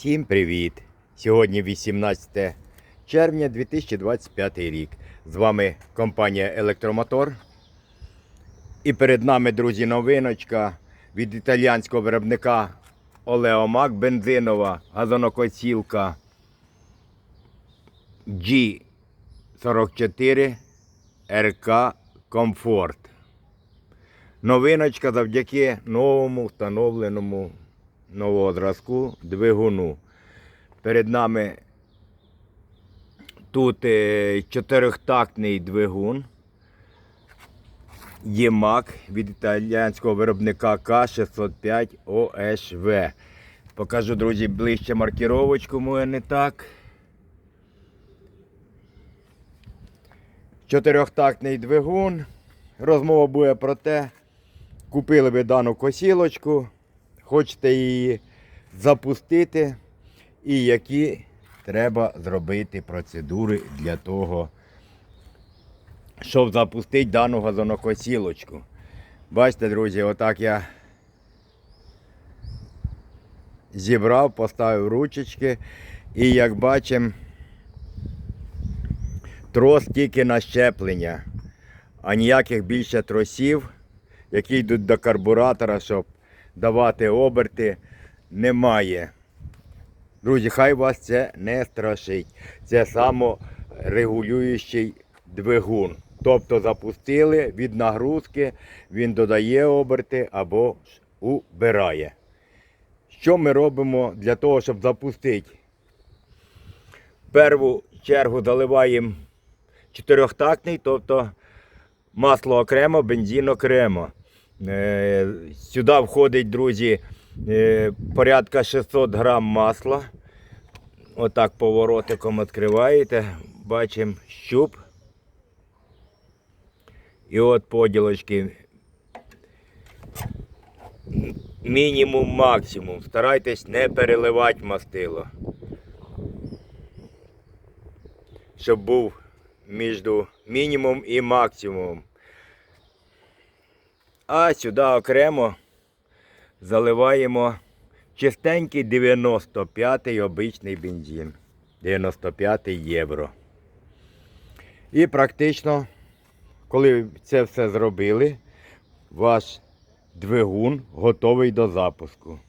Всім привіт! Сьогодні 18 червня 2025 рік. З вами компанія Електромотор. І перед нами, друзі, новиночка від італіянського виробника Олеомак бензинова газонокосілка G44 RK Comfort. Новиночка завдяки новому встановленому нового зразку двигуну. Перед нами тут е, чотирьохтактний двигун. ЄМАК від італіянського виробника К605 ОШВ. Покажу, друзі, ближче маркіровочку моє не так. Чотирьохтактний двигун. Розмова буде про те, купили ви дану косілочку, хочете її запустити, і які треба зробити процедури для того, щоб запустити дану газонокосілочку. Бачите, друзі, отак я зібрав, поставив ручечки і як бачимо, трос тільки на щеплення, а ніяких більше тросів, які йдуть до карбуратора, щоб давати оберти, немає. Друзі, хай вас це не страшить. Це саморегулюючий двигун. Тобто запустили від нагрузки, він додає оберти або убирає. Що ми робимо для того, щоб запустити? В першу чергу заливаємо чотирьохтактний, тобто масло окремо, бензин окремо. Е, Сюди входить, друзі, е, порядка 600 грам масла. Отак поворотиком відкриваєте, бачимо щуп. І от поділочки. Мінімум максимум. Старайтесь не переливати мастило. Щоб був між мінімум і максимум. А сюди окремо заливаємо чистенький 95-й обичний бензин. 95 євро. І практично, коли це все зробили, ваш двигун готовий до запуску.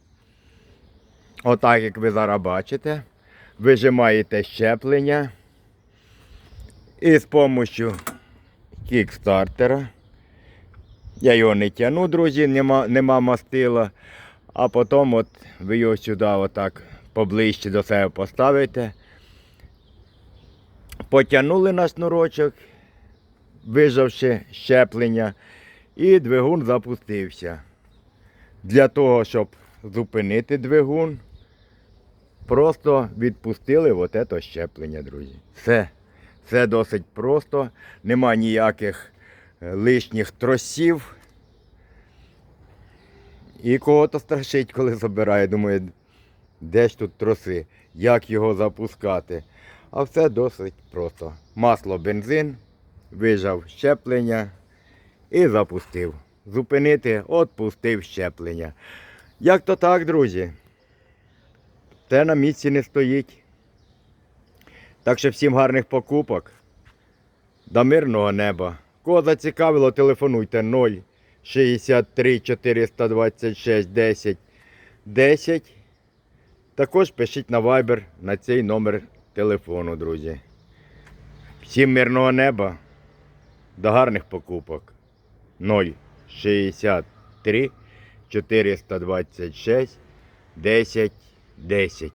Отак, як ви зараз бачите, вижимаєте щеплення і з допомогою кікстартера. Я його не тягну, друзі, нема, нема мастила. А потім от ви його сюди отак поближче до себе поставите. Потягнули на шнурочок, вижавши щеплення, і двигун запустився. Для того, щоб зупинити двигун, просто відпустили от це щеплення, друзі. Все. Все досить просто, нема ніяких лишніх тросів. І кого-то страшить, коли забирає. Думає, де ж тут троси, як його запускати. А все досить просто. Масло, бензин, вижав щеплення і запустив. Зупинити, отпустив щеплення. Як то так, друзі? Те на місці не стоїть. Так що всім гарних покупок. До мирного неба. Кого зацікавило, телефонуйте 0 63 426 10 10. Також пишіть на Viber на цей номер телефону, друзі. Всім мирного неба. До гарних покупок. 0 63 426 10 10.